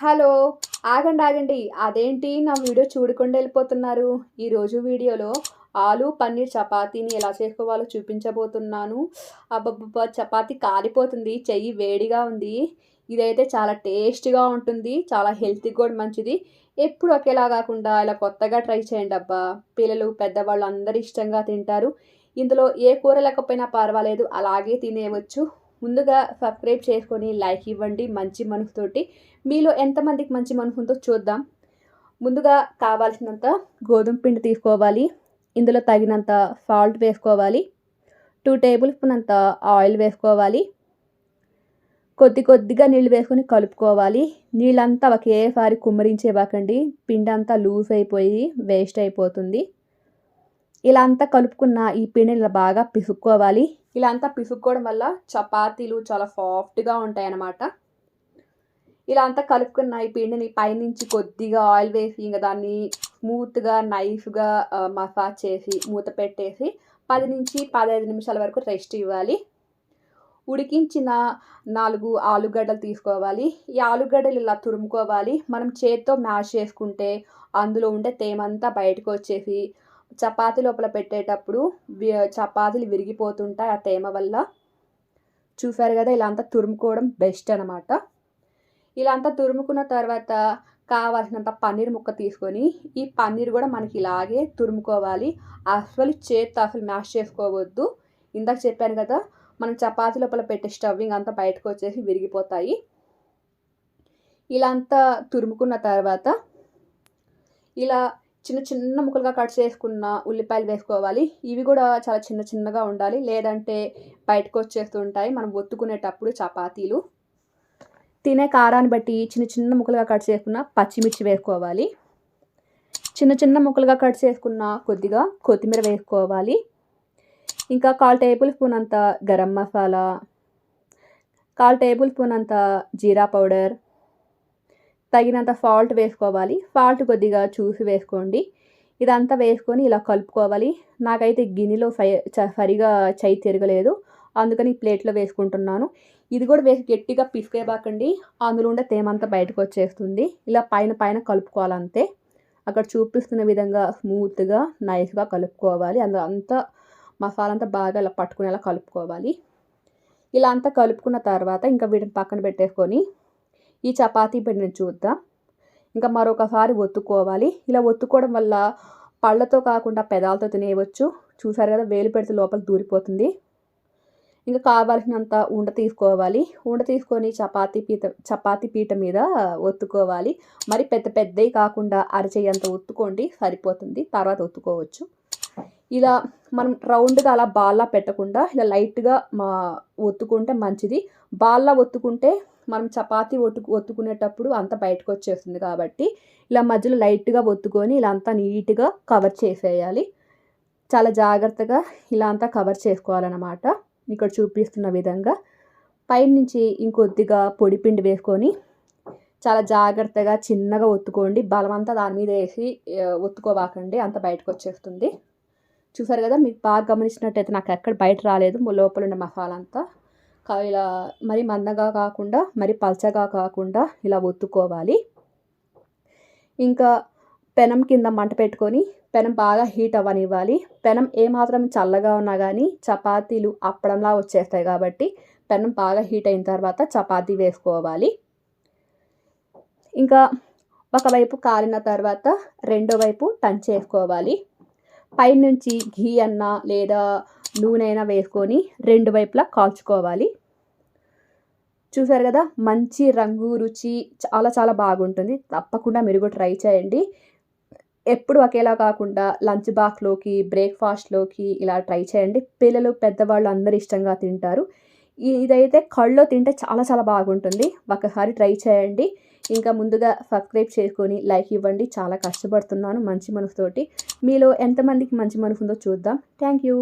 Hello ఆగండి ఆగండి. అదేంటి? నా వీడియో చూడకుండా వెళ్ళిపోతున్నారు. ఈరోజు వీడియోలో ఆలు పన్నీర్ చపాతీని ఎలా చేసుకోవాలో చూపించబోతున్నాను. అబ్బబ్బబ్బా చపాతీ కాలిపోతుంది. చెయ్యి వేడిగా ఉంది. ఇదైతే చాలా టేస్ట్గా ఉంటుంది. చాలా హెల్తీ కూడా మంచిది. ఎప్పుడు ఒకేలా కాకుండా ఇలా కొత్తగా ట్రై చేయండి అబ్బా. పిల్లలు పెద్దవాళ్ళు అందరూ ఇష్టంగా తింటారు. ఇందులో ఏ కూర లేకపోయినా పర్వాలేదు. అలాగే తినేయవచ్చు. ముందుగా సబ్స్క్రైబ్ చేసుకొని లైక్ ఇవ్వండి మంచి మనసుతోటి. మీలో ఎంతమందికి మంచి మనసు ఉందో చూద్దాం. ముందుగా కావాల్సినంత గోధుమ పిండి తీసుకోవాలి. ఇందులో తగినంత సాల్ట్ వేసుకోవాలి. టూ టేబుల్ స్పూన్ అంత ఆయిల్ వేసుకోవాలి. కొద్ది కొద్దిగా నీళ్ళు వేసుకొని కలుపుకోవాలి. నీళ్ళంతా ఒకేసారి కుమ్మరించేవాకండి. పిండి అంతా లూజ్ అయిపోయి వేస్ట్ అయిపోతుంది. ఇలా అంతా కలుపుకున్న ఈ పిండిని ఇలా బాగా పిసుక్కోవాలి. ఇలా అంతా పిసుక్కోవడం వల్ల చపాతీలు చాలా సాఫ్ట్గా ఉంటాయి అన్నమాట ఇలా అంతా కలుపుకున్న ఈ పిండిని పైనుంచి కొద్దిగా ఆయిల్ వేసి ఇంకా దాన్ని స్మూత్గా నైఫ్గా మసాజ్ చేసి మూత పెట్టేసి పది నుంచి పదహైదు నిమిషాల వరకు రెస్ట్ ఇవ్వాలి. ఉడికించిన నాలుగు ఆలుగడ్డలు తీసుకోవాలి. ఈ ఆలుగడ్డలు ఇలా తురుముకోవాలి. మనం చేత్తో మ్యాష్ చేసుకుంటే అందులో ఉండే తేమంతా బయటకు వచ్చేసి చపాతీ లోపల పెట్టేటప్పుడు చపాతీలు విరిగిపోతుంటాయి ఆ తేమ వల్ల. చూసారు కదా ఇలా అంతా తురుముకోవడం బెస్ట్ అనమాట ఇలా అంతా తురుముకున్న తర్వాత కావాల్సినంత పన్నీర్ ముక్క తీసుకొని ఈ పన్నీర్ కూడా మనకి ఇలాగే తురుముకోవాలి. అసలు చేత్తో అసలు మ్యాష్ చేసుకోవద్దు. ఇందాక చెప్పాను కదా మనం చపాతీ లోపల పెట్టే స్టవ్వింగ్ అంతా బయటకు వచ్చేసి విరిగిపోతాయి. ఇలా అంతా తురుముకున్న తర్వాత ఇలా చిన్న చిన్న ముక్కలుగా కట్ చేసుకున్న ఉల్లిపాయలు వేసుకోవాలి. ఇవి కూడా చాలా చిన్న చిన్నగా ఉండాలి. లేదంటే బయటకు వచ్చేస్తుంటాయి మనం ఒత్తుకునేటప్పుడు చపాతీలు. తినే కారాన్ని బట్టి చిన్న చిన్న ముక్కలుగా కట్ చేసుకున్న పచ్చిమిర్చి వేసుకోవాలి. చిన్న చిన్న ముక్కలుగా కట్ చేసుకున్న కొద్దిగా కొత్తిమీర వేసుకోవాలి. ఇంకా కాల్ టేబుల్ స్పూన్ అంత గరం మసాలా కాల్ టేబుల్ స్పూన్ అంత జీరా పౌడర్ తగినంత సాల్ట్ వేసుకోవాలి. సాల్ట్ కొద్దిగా చూసి వేసుకోండి. ఇదంతా వేసుకొని ఇలా కలుపుకోవాలి. నాకైతే గిన్నెలో ఫై సరిగా చై తిరగలేదు. అందుకని ప్లేట్లో వేసుకుంటున్నాను. ఇది కూడా వేసి గట్టిగా పిసికేబాకండి అందులో ఉండే తేమంతా బయటకు వచ్చేస్తుంది ఇలా పైన పైన కలుపుకోవాలంతే. అక్కడ చూపిస్తున్న విధంగా స్మూత్గా నైస్గా కలుపుకోవాలి. అందులో అంతా మసాలా అంతా బాగా ఇలా పట్టుకునేలా కలుపుకోవాలి. ఇలా అంతా కలుపుకున్న తర్వాత ఇంకా వీటిని పక్కన పెట్టేసుకొని ఈ చపాతీ పిండిని చూద్దాం. ఇంకా మరొకసారి ఒత్తుకోవాలి. ఇలా ఒత్తుకోవడం వల్ల పళ్ళతో కాకుండా పెదాలతో తినేయవచ్చు. చూసారు కదా వేలు పెడితే లోపల దూరిపోతుంది. ఇంకా కావాల్సినంత ఉండ తీసుకోవాలి. ఉండ తీసుకొని చపాతీ పీట చపాతీ పీట మీద ఒత్తుకోవాలి. మరి పెద్ద పెద్దవి కాకుండా అరచేయంత ఒత్తుకోండి సరిపోతుంది. తర్వాత ఒత్తుకోవచ్చు. ఇలా మనం రౌండ్గా అలా బాల్లా పెట్టకుండా ఇలా లైట్గా మా ఒత్తుకుంటే మంచిది. బాల్లా ఒత్తుకుంటే మనం చపాతి ఒత్తు ఒత్తుకునేటప్పుడు అంత బయటకు వచ్చేస్తుంది కాబట్టి ఇలా మధ్యలో లైట్గా ఒత్తుకొని ఇలా అంతా నీట్గా కవర్ చేసేయాలి. చాలా జాగ్రత్తగా ఇలా అంతా కవర్ చేసుకోవాలన్నమాట. ఇక్కడ చూపిస్తున్న విధంగా. పైనుంచి ఇంకొద్దిగా పొడిపిండి వేసుకొని చాలా జాగ్రత్తగా చిన్నగా ఒత్తుకోండి. బలం అంతా దాని మీద వేసి ఒత్తుకోవాకండి. అంత బయటకు వచ్చేస్తుంది చూసారు కదా? మీకు బాగా గమనించినట్టయితే నాకు ఎక్కడ బయట రాలేదు. లోపల ఉన్న మసాలా అంతా ఇలా మరి మందగా కాకుండా మరి పల్చగా కాకుండా ఇలా ఒత్తుకోవాలి. ఇంకా పెనం కింద మంట పెట్టుకొని పెనం బాగా హీట్ అవ్వనివ్వాలి. పెనం ఏమాత్రం చల్లగా ఉన్నా కానీ చపాతీలు అప్పడంలా వచ్చేస్తాయి కాబట్టి పెనం బాగా హీట్ అయిన తర్వాత చపాతీ వేసుకోవాలి. ఇంకా ఒకవైపు కాలిన తర్వాత రెండో వైపు టంచేసుకోవాలి పైనుంచి ఘీ అన్న లేదా నూనె అయినా వేసుకొని రెండు వైపులా కాల్చుకోవాలి. చూసారు కదా మంచి రంగు రుచి చాలా చాలా బాగుంటుంది. తప్పకుండా మీరు కూడా ట్రై చేయండి. ఎప్పుడు ఒకేలా కాకుండా లంచ్ బాక్స్లోకి బ్రేక్ఫాస్ట్లోకి ఇలా ట్రై చేయండి. పిల్లలు పెద్దవాళ్ళు అందరు ఇష్టంగా తింటారు. ఇదైతే కళ్ళలో తింటే చాలా చాలా బాగుంటుంది. ఒకసారి ట్రై చేయండి. ఇంకా ముందుగా సబ్స్క్రైబ్ చేసుకొని లైక్ ఇవ్వండి. చాలా కష్టపడుతున్నాను మంచి మనసుతోటి. మీలో ఎంతమందికి మంచి మనసు ఉందో చూద్దాం. Thank you.